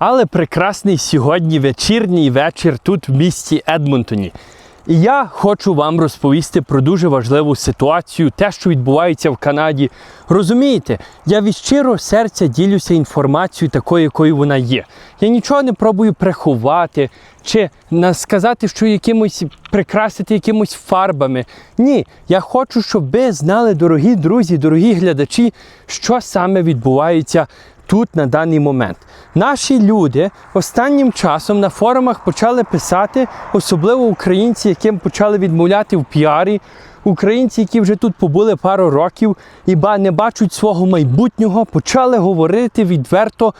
але прекрасний сьогодні вечірній вечір тут в місті Едмонтоні. І я хочу вам розповісти про дуже важливу ситуацію, те, що відбувається в Канаді. Розумієте, я від щирого серця ділюся інформацією такою, якою вона є. Я нічого не пробую приховати чи сказати, що якимось прикрасити якимось фарбами. Ні, я хочу, щоб ви знали, дорогі друзі, дорогі глядачі, що саме відбувається тут на даний момент. Наші люди останнім часом на форумах почали писати, особливо українці, яким почали відмовляти в піарі, українці, які вже тут побули пару років і не бачать свого майбутнього, почали говорити відверто.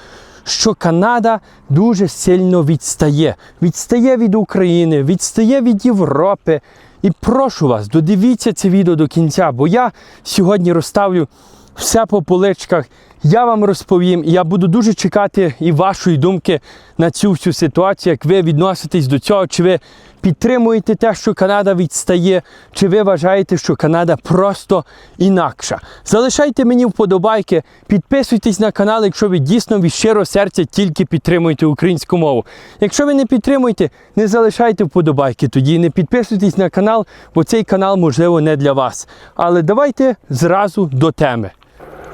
Що Канада дуже сильно відстає. Відстає від України, відстає від Європи. І прошу вас, додивіться це відео до кінця, бо я сьогодні розставлю все по поличках. Я вам розповім, я буду дуже чекати і вашої думки на цю всю ситуацію, як ви відноситесь до цього, чи ви підтримуєте те, що Канада відстає, чи ви вважаєте, що Канада просто інакша. Залишайте мені вподобайки, підписуйтесь на канал, якщо ви дійсно від щирого серця тільки підтримуєте українську мову. Якщо ви не підтримуєте, не залишайте вподобайки тоді, не підписуйтесь на канал, бо цей канал можливо не для вас. Але давайте зразу до теми.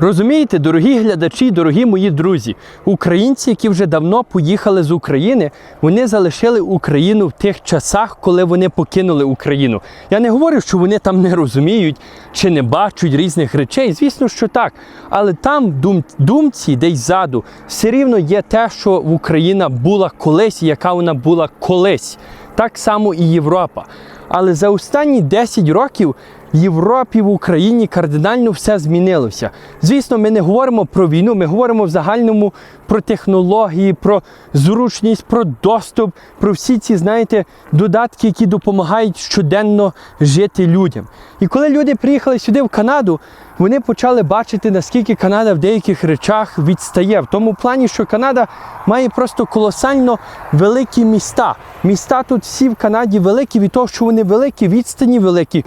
Розумієте, дорогі глядачі, дорогі мої друзі, українці, які вже давно поїхали з України, вони залишили Україну в тих часах, коли вони покинули Україну. Я не говорю, що вони там не розуміють чи не бачать різних речей. Звісно, що так. Але там, дум, думці, десь ззаду, все рівно є те, що Україна була колись, яка вона була колись. Так само і Європа. Але за останні 10 років Європі, в Україні кардинально все змінилося. Звісно, ми не говоримо про війну, ми говоримо в загальному про технології, про зручність, про доступ, про всі ці, знаєте, додатки, які допомагають щоденно жити людям. І коли люди приїхали сюди, в Канаду, вони почали бачити, наскільки Канада в деяких речах відстає. В тому плані, що Канада має просто колосально великі міста. Міста тут всі в Канаді великі від того, що вони великі, відстані великі.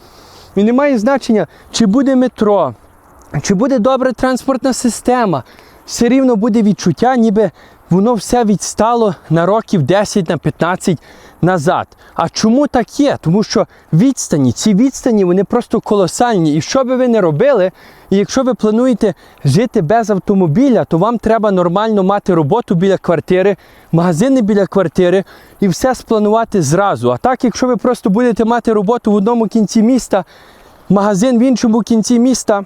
І не має значення, чи буде метро, чи буде добра транспортна система. Все рівно буде відчуття, ніби воно все відстало на років 10 на 15 назад. А чому так є? Тому що відстані, ці відстані, вони просто колосальні. І що би ви не робили, і якщо ви плануєте жити без автомобіля, то вам треба нормально мати роботу біля квартири, магазини біля квартири і все спланувати зразу. А так, якщо ви просто будете мати роботу в одному кінці міста, магазин в іншому кінці міста,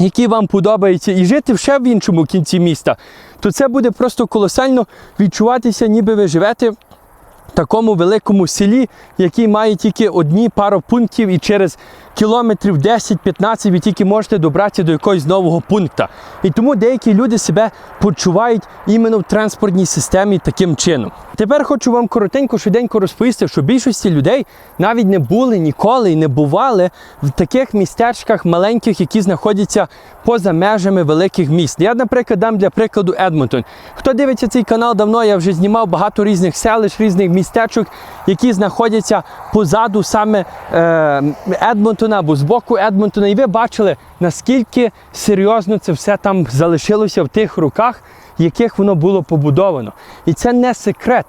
який вам подобається, і жити ще в іншому кінці міста, то це буде просто колосально відчуватися, ніби ви живете такому великому селі, який має тільки одні пару пунктів, і через кілометрів 10-15 ви тільки можете добратися до якогось нового пункту. І тому деякі люди себе почувають іменно в транспортній системі таким чином. Тепер хочу вам коротенько, швиденько розповісти, що більшості людей навіть не були ніколи і не бували в таких містечках маленьких, які знаходяться поза межами великих міст. Я, наприклад, дам для прикладу Едмонтон. Хто дивиться цей канал давно, я вже знімав багато різних селищ, різних містечок, які знаходяться позаду саме е, Едмонтона або з боку Едмонтона. І ви бачили, наскільки серйозно це все там залишилося в тих руках, в яких воно було побудовано. І це не секрет.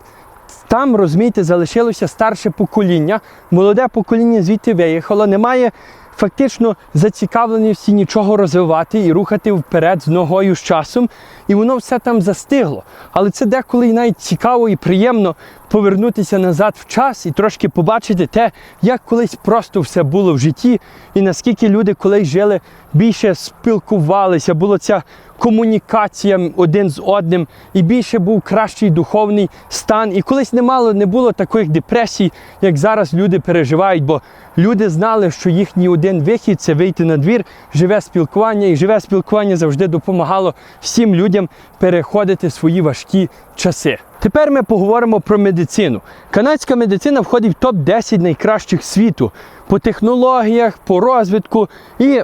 Там, розумієте, залишилося старше покоління, молоде покоління звідти виїхало, немає фактично зацікавлені всі нічого розвивати і рухати вперед з ногою з часом, і воно все там застигло. Але це деколи навіть цікаво і приємно повернутися назад в час і трошки побачити те, як колись просто все було в житті, і наскільки люди колись жили, більше спілкувалися, було ця комунікація один з одним, і більше був кращий духовний стан. І колись немало не було таких депресій, як зараз люди переживають, бо люди знали, що їхній один вихід це вийти на двір, живе спілкування, і живе спілкування завжди допомагало всім людям переходити свої важкі часи. Тепер ми поговоримо про медицину. Канадська медицина входить в топ-10 найкращих світу по технологіях, по розвитку і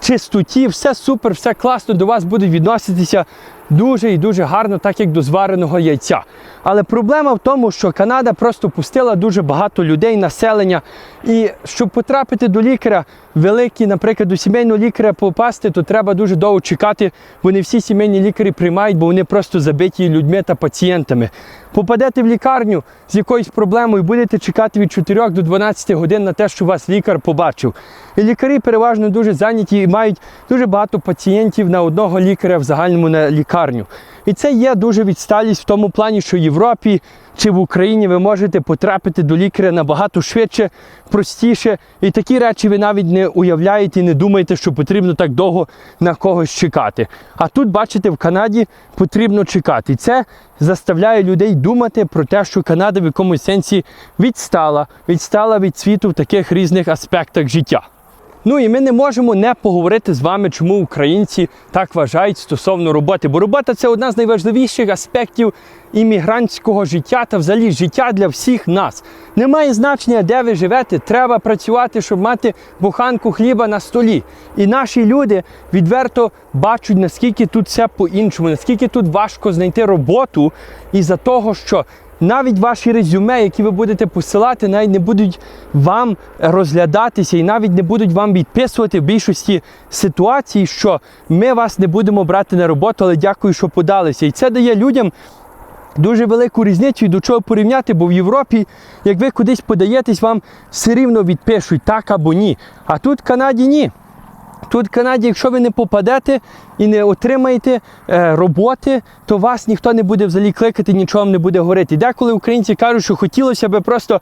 чистоті. Все супер, все класно до вас будуть відноситися дуже і дуже гарно, так як до звареного яйця. Але проблема в тому, що Канада просто пустила дуже багато людей, населення. І щоб потрапити до лікаря, великий, наприклад, до сімейного лікаря попасти, то треба дуже довго чекати. Вони всі сімейні лікарі приймають, бо вони просто забиті людьми та пацієнтами. Попадете в лікарню з якоюсь проблемою, будете чекати від 4 до 12 годин на те, що вас лікар побачив. І лікарі переважно дуже зайняті і мають дуже багато пацієнтів на одного лікаря в загальному на лікарню. І це є дуже відсталість в тому плані, що в Європі чи в Україні ви можете потрапити до лікаря набагато швидше, простіше. І такі речі ви навіть не уявляєте і не думаєте, що потрібно так довго на когось чекати. А тут, бачите, в Канаді потрібно чекати. Це заставляє людей думати про те, що Канада в якомусь сенсі відстала, відстала від світу в таких різних аспектах життя. Ну і ми не можемо не поговорити з вами, чому українці так вважають стосовно роботи. Бо робота це одна з найважливіших аспектів іммігрантського життя та взагалі життя для всіх нас. Немає значення, де ви живете, треба працювати, щоб мати буханку хліба на столі. І наші люди відверто бачать, наскільки тут все по-іншому, наскільки тут важко знайти роботу із-за того, що навіть ваші резюме, які ви будете посилати, навіть не будуть вам розглядатися і навіть не будуть вам відписувати в більшості ситуацій, що ми вас не будемо брати на роботу, але дякую, що подалися. І це дає людям. Дуже велику різницю і до чого порівняти, бо в Європі, як ви кудись подаєтесь, вам все рівно відпишуть так або ні. А тут в Канаді ні. Тут в Канаді, якщо ви не попадете і не отримаєте е, роботи, то вас ніхто не буде взагалі кликати, нічого не буде говорити. Деколи українці кажуть, що хотілося б просто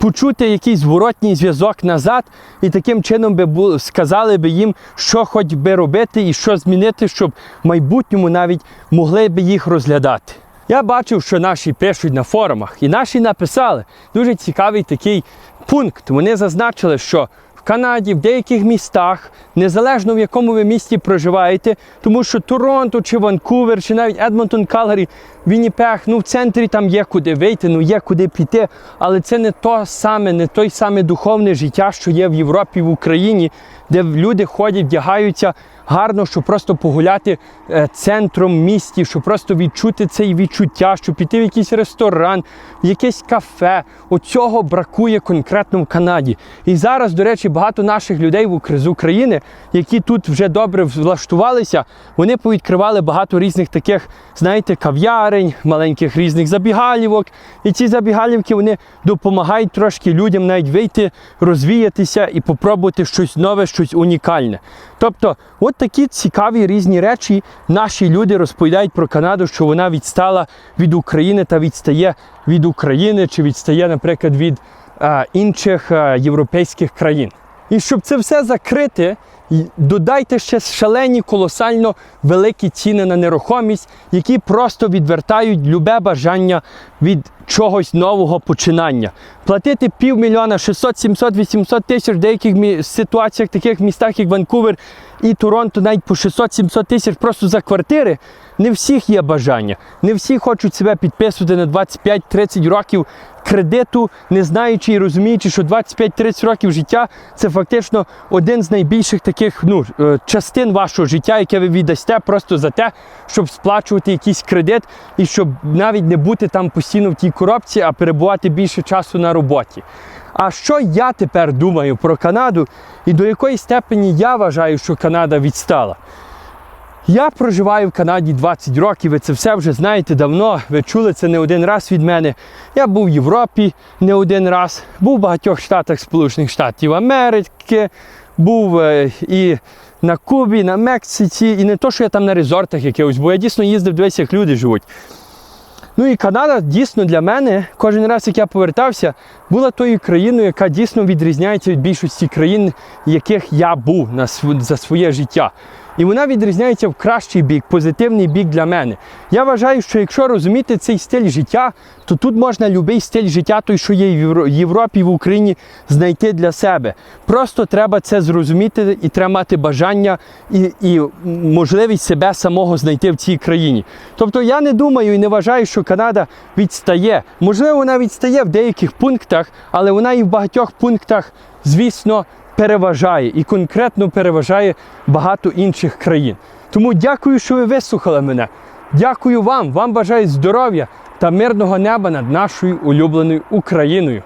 почути якийсь зворотній зв'язок назад, і таким чином би бу- сказали би їм, що хоч би робити і що змінити, щоб в майбутньому навіть могли би їх розглядати. Я бачив, що наші пишуть на форумах, і наші написали дуже цікавий такий пункт. Вони зазначили, що Канаді, в деяких містах, незалежно в якому ви місті проживаєте, тому що Торонто чи Ванкувер, чи навіть Едмонтон, Калгарі, Вінніпех, ну в центрі там є куди вийти, ну є куди піти, але це не то саме, не той саме духовне життя, що є в Європі, в Україні, де люди ходять, вдягаються гарно, щоб просто погуляти е, центром місті, щоб просто відчути це відчуття, щоб піти в якийсь ресторан, в якесь кафе. Оцього бракує конкретно в Канаді. І зараз, до речі, багато наших людей з України, які тут вже добре влаштувалися, вони повідкривали багато різних таких, знаєте, кав'ярень, маленьких різних забігалівок. І ці забігалівки вони допомагають трошки людям навіть вийти, розвіятися і попробувати щось нове, щось унікальне. Тобто, от такі цікаві різні речі наші люди розповідають про Канаду, що вона відстала від України та відстає від України чи відстає, наприклад, від е, інших е, європейських країн. І щоб це все закрити, додайте ще шалені колосально великі ціни на нерухомість, які просто відвертають любе бажання від чогось нового починання. Платити півмільйона, 600, 700, 800 тисяч в деяких ситуаціях, таких містах, як Ванкувер і Торонто, навіть по 600-700 тисяч просто за квартири. Не всіх є бажання. Не всі хочуть себе підписувати на 25-30 років кредиту, не знаючи і розуміючи, що 25-30 років життя це фактично один з найбільших таких ну, е, частин вашого життя, яке ви віддасте просто за те, щоб сплачувати якийсь кредит і щоб навіть не бути там постійно в тій коробці, а перебувати більше часу на роботі. А що я тепер думаю про Канаду і до якої степені я вважаю, що Канада відстала? Я проживаю в Канаді 20 років, ви це все вже знаєте давно. Ви чули це не один раз від мене. Я був в Європі не один раз, був в багатьох штатах Сполучених Штатів Америки, був е, і на Кубі, на Мексиці, і не то, що я там на резортах якихось, бо я дійсно їздив, дивився, як люди живуть. Ну і Канада дійсно для мене, кожен раз, як я повертався, була тою країною, яка дійсно відрізняється від більшості країн, яких я був на за своє життя. І вона відрізняється в кращий бік, позитивний бік для мене. Я вважаю, що якщо розуміти цей стиль життя, то тут можна будь-який стиль життя, той, що є в Європі, в Україні, знайти для себе. Просто треба це зрозуміти і треба мати бажання і, і можливість себе самого знайти в цій країні. Тобто я не думаю і не вважаю, що Канада відстає. Можливо, вона відстає в деяких пунктах, але вона і в багатьох пунктах, звісно, переважає і конкретно переважає багато інших країн. Тому дякую, що ви вислухали мене. Дякую вам. Вам бажаю здоров'я та мирного неба над нашою улюбленою Україною.